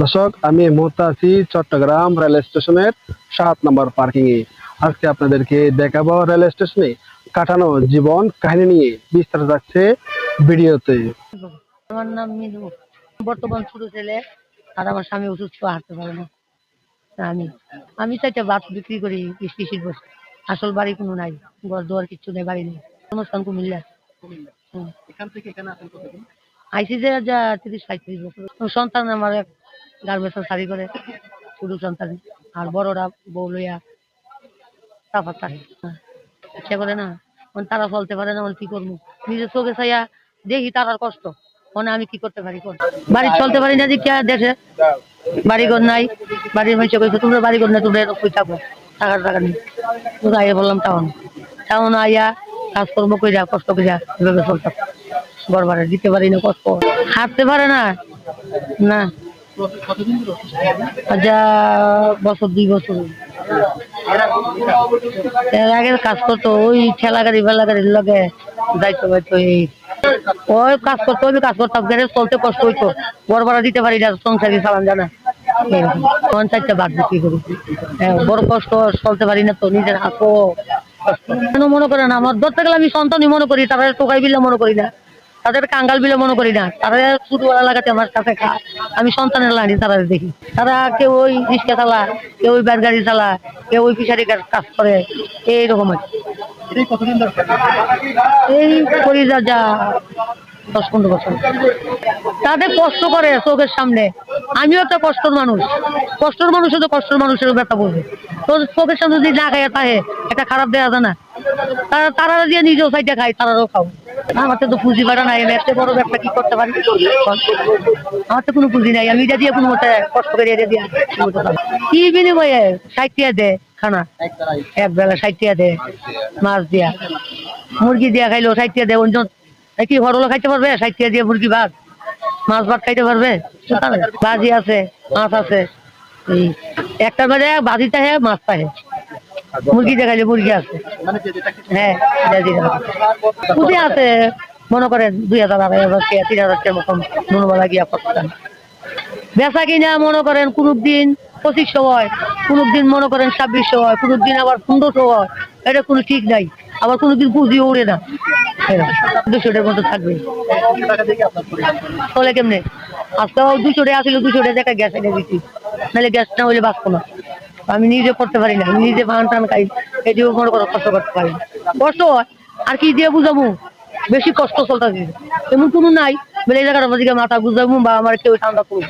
দর্শক আমি এই মুহূর্তে আছি চট্টগ্রাম রেল স্টেশনের সাত নম্বর পার্কিং এ আজকে আপনাদেরকে দেখাবো রেল স্টেশনে কাটানো জীবন কাহিনী নিয়ে বিস্তারিত যাচ্ছে ভিডিওতে। আমার নাম মিনু। বর্তমান ছোট ছেলে আর আমার স্বামী অসুস্থ হাঁটতে পারে না। তা আমি আমি চাইতে বাস বিক্রি করি ত্রিশ বছর আসল বাড়ি কোনো নাই ঘর দুয়ার কিচ্ছু নেই বাড়ি নেই। অনুষ্ঠান কুমিল্লা। এখান থেকে এখানে আইসি যে যা তিরিশ পঁয়ত্রিশ বছর। সন্তান আমার এক গার্মেন্টস শাড়ি করে ছোট সন্তান আর বড়রা বউ লইয়া তারপর থাকে। ইচ্ছা করে না মানে তারা চলতে পারে না মানে কি করব? নিজের চোখে চাইয়া দেখি তারার কষ্ট। মনে আমি কি করতে পারি কর বাড়ি চলতে পারি না যে কে দেশে বাড়িঘর নাই, বাড়ির মানুষ কইছে, তোমরা বাড়িঘর নাই, তোমরা এরকম থাকো। টাকার টাকা নেই। তো আইয়া বললাম, টাউন। টাউন আইয়া কাজকর্ম কইরা, কষ্ট কইরা এভাবে চলতে ঘর ভাড়া দিতে পারি না, কষ্ট। হাঁটতে পারে না? না? আগে কাজ করতাম গেলে চলতে কষ্ট হইতো বড় ভাড়া দিতে পারি না সংসারী চালান জানা। পঞ্চায়েতটা বাদ বিক্রি করি হ্যাঁ, বড় কষ্ট চলতে পারি না তো নিজের হাতও কেন মনে করে না আমার ধরতে গেলে আমি সন্তানই মনে করি তারা টোকাই বিলে মনে করি না। তাদের কাঙ্গাল বিলে মনে করি না। তারা ছোটবেলা লাগাতে আমার কাছে খায় আমি সন্তানের লাইনি তারা দেখি। তারা কেউ ওই রিক্সা চালা কেউ ওই ব্যাট গাড়ি চালা কেউ ওই ফিশারি কাজ করে এইরকম আর এই করি যা যা দশ পনেরো বছর। তাদের কষ্ট করে চোখের সামনে। আমিও একটা কষ্টর মানুষ। কষ্টর মানুষও তো কষ্টর মানুষের ব্যথা বলবে। তো চোখের সামনে যদি না খায় তাহে এটা খারাপ দেওয়া যায় না। তারা তারা দিয়ে নিজেও সাইডে খায় তারাও খাও। আমার তো পুঁজি বাড়া নাই, আমি এত বড় ব্যবসা কি করতে পারি? আমার তো কোনো পুঁজি নাই, আমি এটা দিয়ে কোনো মতে কষ্ট করে দিয়ে কি বিনিময়ে ষাট টাকা দে খানা? এক বেলা টাকা দে, মাছ দিয়া। মুরগি দিয়া খাইলো টাকা দে, অন্য কি হরলো খাইতে পারবে? টাকা দিয়ে মুরগি ভাত? মাছ ভাত খাইতে পারবে? বাজি আছে, মাছ আছে। এই, একটা বাজে ভাজি তাহে মাছ তাহে মুরগি দেখাইলে, মুরগি আছে। হ্যাঁ। পুঁজি আছে? মনে করেন দুই হাজার আড়াই হাজার তিন হাজার মতন মনোবেলা গিয়া করতেন বেচা কিনা মনে করেন কোনো দিন পঁচিশশো হয় কোনো দিন মনে করেন ছাব্বিশশো হয় কোনো দিন আবার পনেরোশো হয়। এটা কোনো ঠিক নাই। আবার কোনো দিন পুঁজি ওড়ে না। দুশোটার মতো থাকবে। চলে কেমনে? আজকেও দুশো টাকা আসলে, দুশো টাকা দেখা গ্যাস এনে দিচ্ছি নাহলে গ্যাস না হলে বাঁচবো না। আমি নিজে করতে পারি না। আমি নিজে ভান টান খাই। এটিও মনে করো কষ্ট করতে পারি। কষ্ট হয়। আর কি দিয়ে বুঝাবো বেশি কষ্ট চলতেছে। এমন কোনো নাই। বেলে এই জায়গাটা মাথা বুঝাবো বা আমার কেউ ঠান্ডা করব